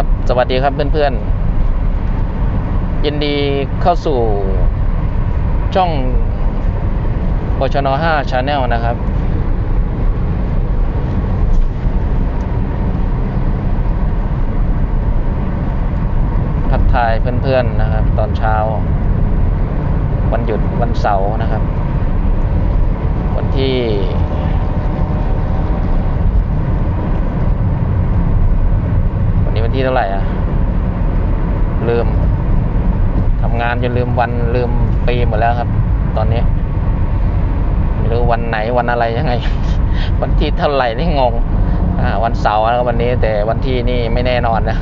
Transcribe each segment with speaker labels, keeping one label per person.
Speaker 1: ครับ สวัสดีครับเพื่อนๆ ยินดีเข้าสู่ช่องบชน5 Channel นะครับ ทักทายเพื่อนๆนะครับ ตอนเช้า วันหยุดวันเสาร์นะครับ วันที่ วันนี้วัน ที่เท่าไหร่อะ ลืมทำงานจนลืมวันลืมปีหมดแล้วครับ ตอนนี้ไม่รู้วันไหนวันอะไรยังไง วันที่เท่าไหร่นี่งงวันเสาร์แล้ววันนี้ แต่วันที่นี่ไม่แน่นอนนะ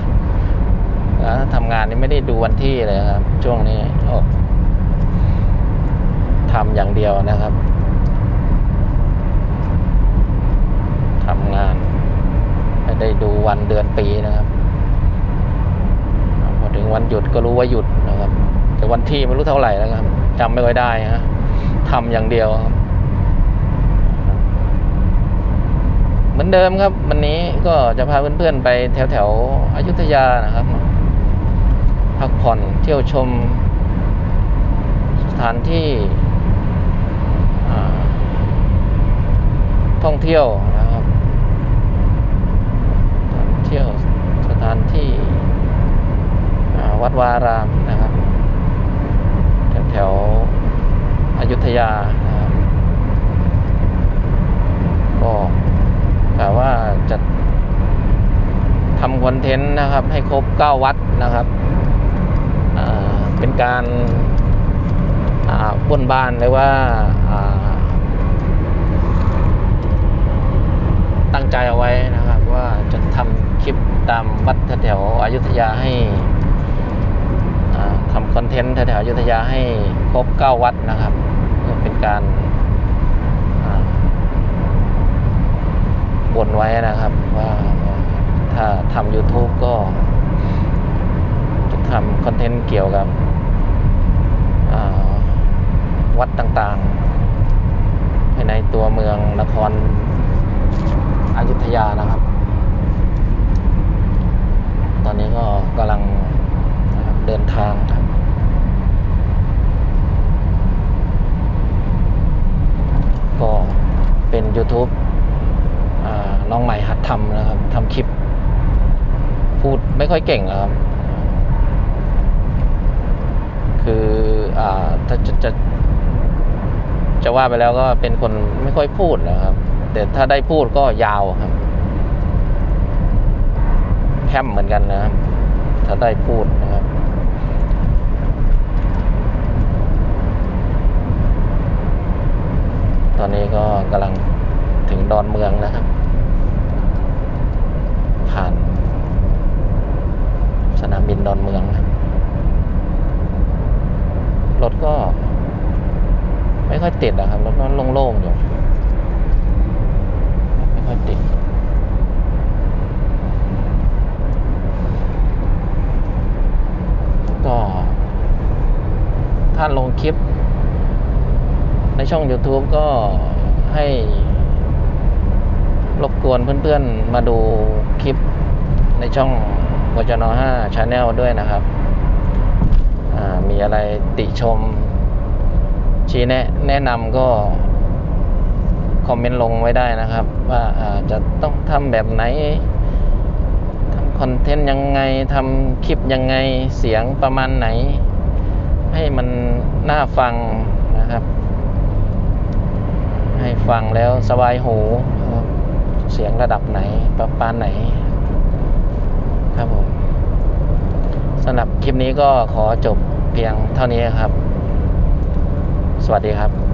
Speaker 1: อ่าทำงานนี่ไม่ได้ดูวันที่เลยครับ ช่วงนี้ทำอย่างเดียวนะครับทำงานไม่ได้ดูวันเดือนปีนะครับ วันหยุดก็รู้ว่าหยุดนะครับ แต่วันที่ไม่รู้เท่าไหร่แล้วครับจำไม่ค่อยได้ฮะทำอย่างเดียวครับเหมือนเดิมครับ วันนี้ก็จะพาเพื่อนๆไปแถวแถวๆอยุธยานะครับพักผ่อนเที่ยวชม สถานที่ท่องเที่ยวนะครับเที่ยวสถานที่อ่า วารามนะครับ แถวๆอยุธยานะครับก็กะว่าจะทำคอนเทนต์นะครับ ให้ครบ 9 วัดนะครับเป็นการอ่าบนบานหรือว่าตั้งใจเอาไว้นะครับ ว่าจะทำคลิปตามวัดแถวอยุธยาให้ อนเทนต์แถวๆอยุธยาให้ครบ 9 วัดนะครับเป็นการอ่าบนไว้นะครับว่าถ้าทำ YouTube ก็ จะทำคอนเทนต์เกี่ยวกับวัดต่างๆ ภายในตัวเมืองนครอยุธยานะครับ ตอนนี้ก็กำลังเดินทางครับ ก็เป็น YouTube อ่าน้องใหม่หัดทำนะครับทำคลิป พูดไม่ค่อยเก่งครับ คืออ่าถ้าจะจะจะว่าไปแล้วก็เป็นคนไม่ค่อยพูดนะครับ แต่ถ้าได้พูดก็ยาวครับแคมเหมือนกันนะครับ ถ้าได้พูดนะครับ ตอนนี้ก็กำลังถึงดอนเมืองนะครับ ผ่าน นามบินดอนเมืองนะรถก็ ไม่ค่อยติดนะครับรถก็โล่งๆอยู่ไม่ค่อยติดก็ถ้าลงคลิป ในช่อง YouTube ก็ให้รบกวนเพื่อนๆมาดูคลิปในช่อง วจน5 Channel ด้วยนะครับ มีอะไรติชม ชี้แนะแนะนำก็ คอมเมนต์ลงไว้ได้นะครับ ว่าจะต้องทำแบบไหนทำคอนเทนต์ยังไงทำคลิปยังไงเสียงประมาณไหน ให้มันน่าฟังนะครับ ให้ฟังแล้วสบายหูเสียงระดับไหนประมาณไหน ครับผมสำหรับคลิปนี้ก็ขอจบเพียงเท่านี้ครับ สวัสดีครับ